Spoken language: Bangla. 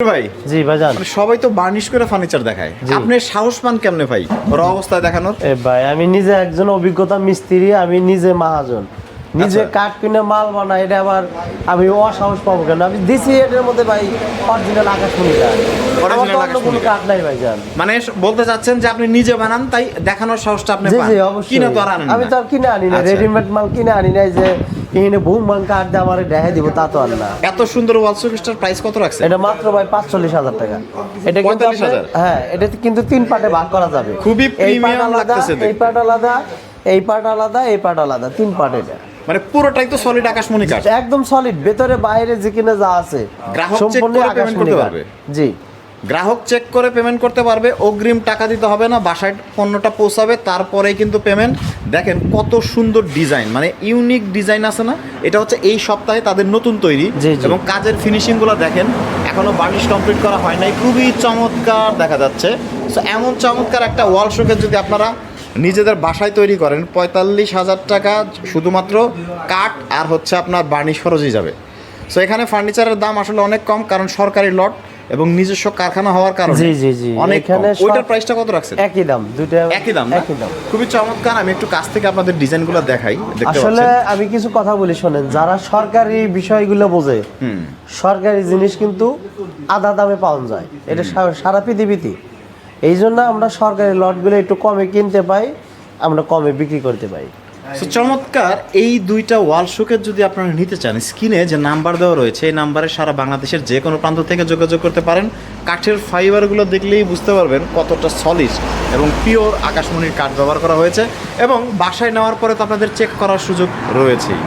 ভাই জি ভাইজান। মানে সবাই তো বার্নিশ করে ফার্নিচার দেখায়। আপনি সাহস পান কেমনে ভাই? অবস্থায় দেখানোর? এ ভাই আমি নিজে একজন অভিজ্ঞতা মিস্ত্রি আমি নিজে মহাজন। নিজে আচ্ছা। কাঠ কিনে মাল বানাই এটা আবার আমি অসাহস পাবো কেন? আমি দিছি এটার মধ্যে ভাই অরিজিনাল আকাশমণি কাঠ কোনো কাঠ নাই মানে বলতে চাচ্ছেন যে আপনি নিজে বানান তাই দেখানোর সাহসটা আপনি কিনে তো আনেন আমি তো কিনে আনি না আচ্ছা। রেডিমেড মাল কিনে আনি নাই যে কিনে দিয়ে আমার দেখাই দিব তা তো আর না। এত সুন্দর ওয়াল শোকেসটার প্রাইস কত রাখছে এটা মাত্র ভাই পাঁচচল্লিশ হাজার টাকা। এটা কিন্তু হ্যাঁ এটা কিন্তু তিন পার্টে ভাগ করা যাবে। খুবই আলাদা লাগতেছে এই পার্ট আলাদা এই পার্ট আলাদা এই পার্ট আলাদা তিন পার্ট এটা। মানে পুরোটাই তো সলিড আকাশমণি কাঠ। একদম সলিড ভেতরে বাইরে যেখানে যা আছে গ্রাহক সম্পূর্ণ আকাশমণি। জি। গ্রাহক চেক করে পেমেন্ট করতে পারবে অগ্রিম টাকা দিতে হবে না বাসায় পণ্যটা পৌঁছাবে তারপরেই কিন্তু পেমেন্ট দেখেন কত সুন্দর ডিজাইন মানে ইউনিক ডিজাইন আছে না? এটা হচ্ছে এই সপ্তাহে তাদের নতুন তৈরি। এবং কাজের ফিনিশিংগুলো দেখেন এখনও বার্নিশ কমপ্লিট করা হয় নাই খুবই চমৎকার দেখা যাচ্ছে। সো এমন চমৎকার একটা ওয়াল শোকের যদি আপনারা নিজেদের বাসায় তৈরি করেন পঁয়তাল্লিশ হাজার টাকা শুধুমাত্র কাঠ আর হচ্ছে আপনার বার্নিশ খরচই যাবে। সো এখানে ফার্নিচারের দাম আসলে অনেক কম কারণ সরকারি লট এবং নিজস্ব কারখানা হওয়ার কারণে জি, জি, জি। অনেক ওইটার প্রাইসটা কত রাখছেন? একই দাম দুইটা একই দাম একই দাম। খুবই চমৎকার আমি একটু কাছ থেকে আপনাদের ডিজাইনগুলো দেখাই আসলে আমি কিছু কথা বলি শোনেন যারা সরকারি বিষয়গুলো বোঝে সরকারি জিনিস কিন্তু আধা দামে পাওয়া যায়। এটা সারা পৃথিবীতে। এই জন্য আমরা সরকারি লটগুলো একটু কমে কিনতে পাই আমরা কমে বিক্রি করতে পাই চমৎকার, এই দুইটা ওয়াল শোকের যদি আপনারা নিতে চান, স্ক্রিনে যে নাম্বার দেওয়া রয়েছে, এই নাম্বারে সারা বাংলাদেশের যে কোনো প্রান্ত থেকে যোগাযোগ করতে পারেন। কাঠের ফাইবারগুলো দেখলেই বুঝতে পারবেন কতটা সলিড এবং পিওর আকাশমণির কাঠ ব্যবহার করা হয়েছে এবং বাসায় নেওয়ার পরে তো আপনাদের চেক করার সুযোগ রয়েছেই।